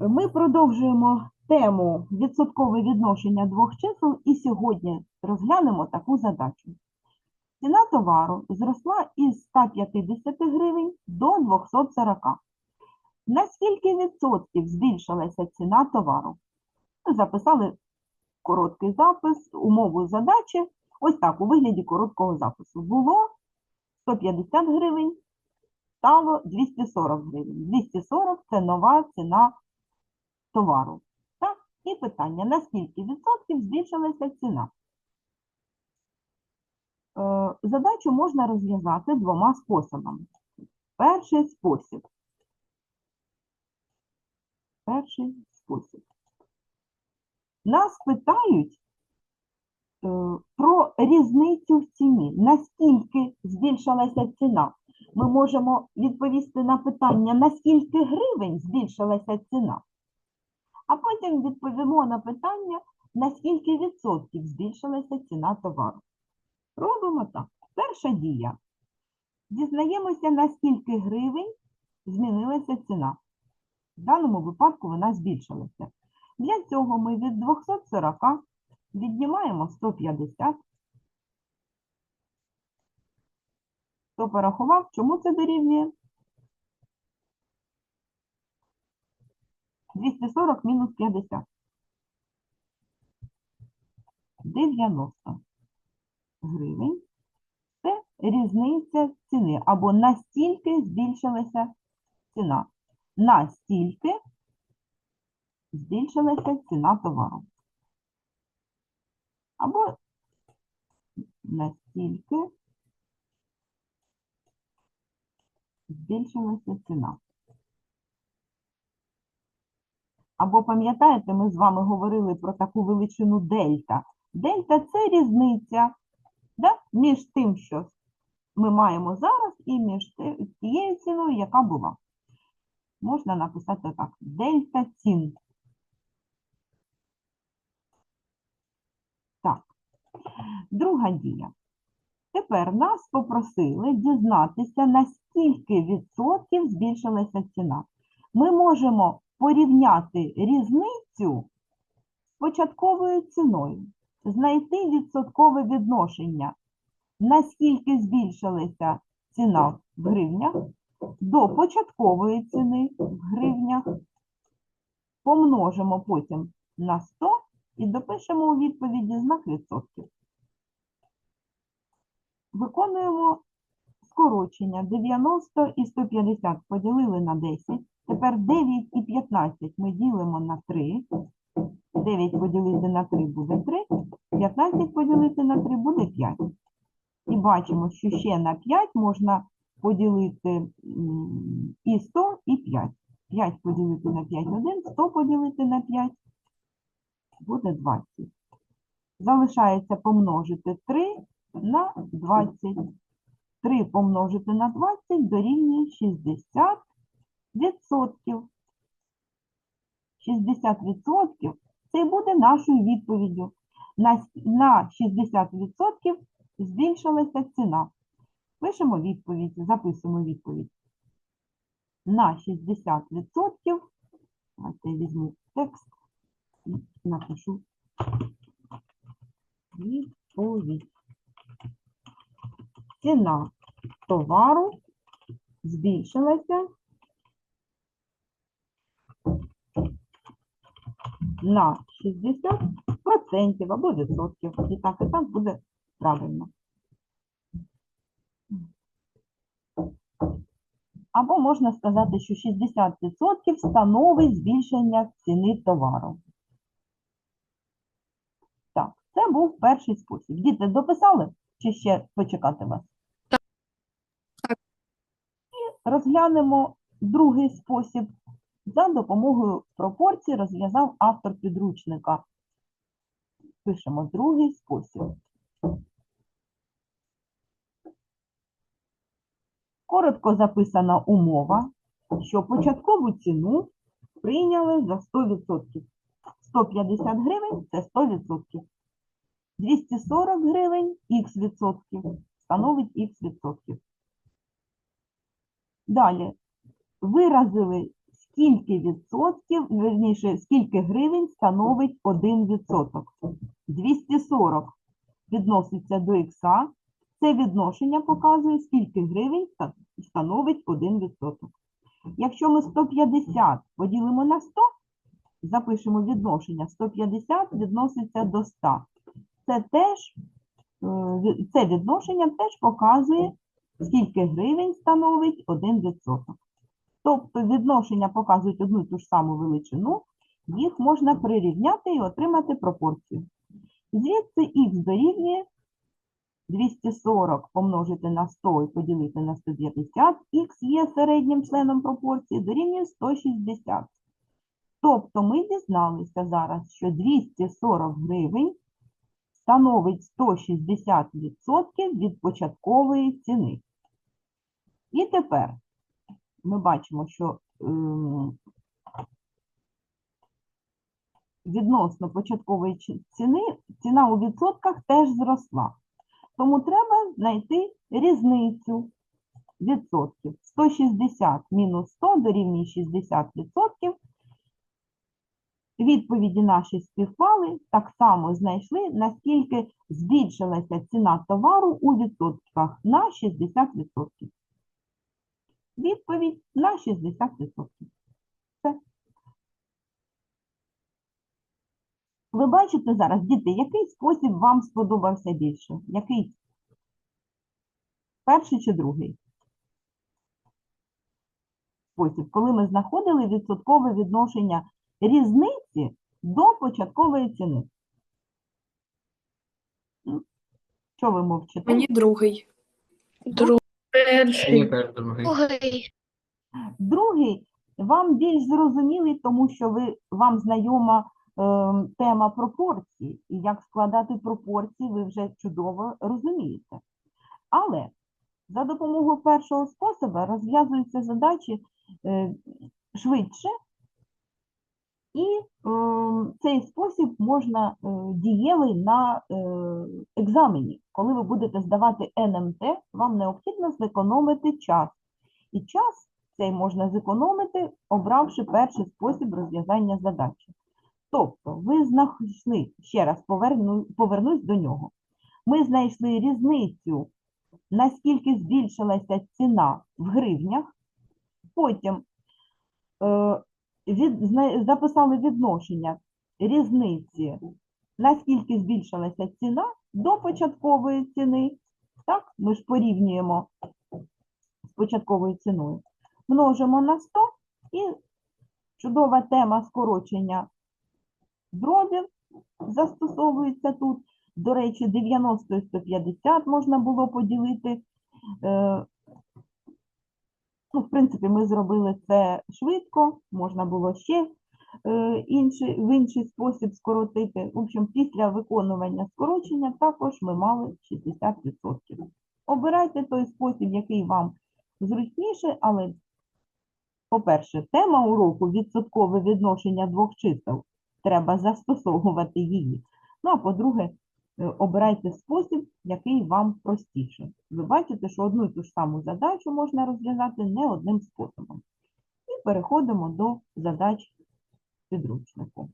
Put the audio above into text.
Ми продовжуємо тему відсоткове відношення двох чисел і сьогодні розглянемо таку задачу. Ціна товару зросла із 150 гривень до 240. На скільки відсотків збільшилася ціна товару? Записали короткий запис, умову задачі. Ось так, у вигляді короткого запису. Було 150 гривень, стало 240 гривень. 240 – це нова ціна товару. Так? І питання, на скільки відсотків збільшилася ціна? Е, Задачу можна розв'язати двома способами. Перший спосіб. Перший спосіб. Нас питають е, про різницю в ціні. Наскільки збільшилася ціна? Ми можемо відповісти на питання, наскільки гривень збільшилася ціна? А потім відповімо на питання, наскільки відсотків збільшилася ціна товару. Робимо так. Перша дія. Дізнаємося, на скільки гривень змінилася ціна. В даному випадку вона збільшилася. Для цього ми від 240 віднімаємо 150. Хто порахував, чому це дорівнює? 240 мінус 50. 90 гривень. Це різниця ціни. Або настільки збільшилася ціна. Настільки збільшилася ціна товару. Або настільки збільшилася ціна. Або пам'ятаєте, ми з вами говорили про таку величину дельта. Дельта це різниця да, між тим, що ми маємо зараз, і між тією ціною, яка була. Можна написати так: дельта цін. Так. Друга дія. Тепер нас попросили дізнатися, на скільки відсотків збільшилася ціна. Ми можемо порівняти різницю з початковою ціною, знайти відсоткове відношення, наскільки збільшилася ціна в гривнях до початкової ціни в гривнях, помножимо потім на 100 і допишемо у відповіді знак відсотків. Виконуємо скорочення 90 і 150 поділили на 10. Тепер 9 і 15 ми ділимо на 3. 9 поділити на 3 буде 3, 15 поділити на 3 буде 5. І бачимо, що ще на 5 можна поділити і 100, і 5. 5 поділити на 5 – 1, 100 поділити на 5 буде 20. Залишається помножити 3 на 20. 3 помножити на 20 дорівнює 60 відсотків. 60 відсотків це і буде нашою відповіддю. На, 60 відсотків збільшилася ціна. Пишемо відповідь, записуємо відповідь. На 60 відсотків, давайте я візьму текст і напишу відповідь. Ціна товару збільшилася на 60% або відсотків. І так, і так буде правильно. Або можна сказати, що 60% становить збільшення ціни товару. Так, це був перший спосіб. Діти дописали чи ще почекати вас? Так. І розглянемо другий спосіб. За допомогою пропорцій розв'язав автор підручника. Пишемо другий спосіб. Коротко записана умова, що початкову ціну прийняли за 100%. 150 гривень – це 100%. 240 гривень – х відсотків, становить х відсотків. Далі виразили скільки відсотків, верніше, скільки гривень становить 1 відсоток. 240 відноситься до х. Це відношення показує, скільки гривень становить 1 відсоток. Якщо ми 150 поділимо на 100, запишемо відношення 150 відноситься до 100. Це теж е, це відношення теж показує, скільки гривень становить 1 відсоток. Тобто відношення показують одну і ту ж саму величину, їх можна прирівняти і отримати пропорцію. Звідси х дорівнює 240 помножити на 100 і поділити на 150, х є середнім членом пропорції, дорівнює 160. Тобто ми дізналися зараз, що 240 гривень становить 160% від початкової ціни. І тепер ми бачимо, що ем, відносно початкової ціни ціна у відсотках теж зросла. Тому треба знайти різницю відсотків. 160 мінус 100 дорівнює 60%. Відповіді наші співпали, так само знайшли, наскільки збільшилася ціна товару у відсотках на 60%. Відповідь на 60%. Все. Ви бачите зараз, діти, який спосіб вам сподобався більше? Який? Перший чи другий? Спосіб, коли ми знаходили відсоткове відношення різниці до початкової ціни. Що ви мовчите? Мені другий. Другий. Теж другий. Другий. Другий вам більш зрозумілий, тому що ви, вам знайома е, тема пропорцій, і як складати пропорції, ви вже чудово розумієте. Але за допомогою першого способу розв'язуються задачі е, швидше, і цей спосіб можна е, дієвий на е, екзамені. Коли ви будете здавати НМТ, вам необхідно зекономити час. І час цей можна зекономити, обравши перший спосіб розв'язання задачі. Тобто, ви знайшли, ще раз поверну, повернусь до нього. Ми знайшли різницю, наскільки збільшилася ціна в гривнях, потім е, від, записали відношення різниці, наскільки збільшилася ціна до початкової ціни. Так, ми ж порівнюємо з початковою ціною. Множимо на 100 і чудова тема скорочення дробів застосовується тут. До речі, 90 і 150 можна було поділити. Ну, в принципі, ми зробили це швидко, можна було ще е, інший, в інший спосіб скоротити. В общем, після виконування скорочення також ми мали 60%. Обирайте той спосіб, який вам зручніше, але, по-перше, тема уроку відсоткове відношення двох чисел. Треба застосовувати її. Ну, а по-друге, обирайте спосіб, який вам простіше. Ви бачите, що одну і ту ж саму задачу можна розв'язати не одним способом. І переходимо до задач підручнику.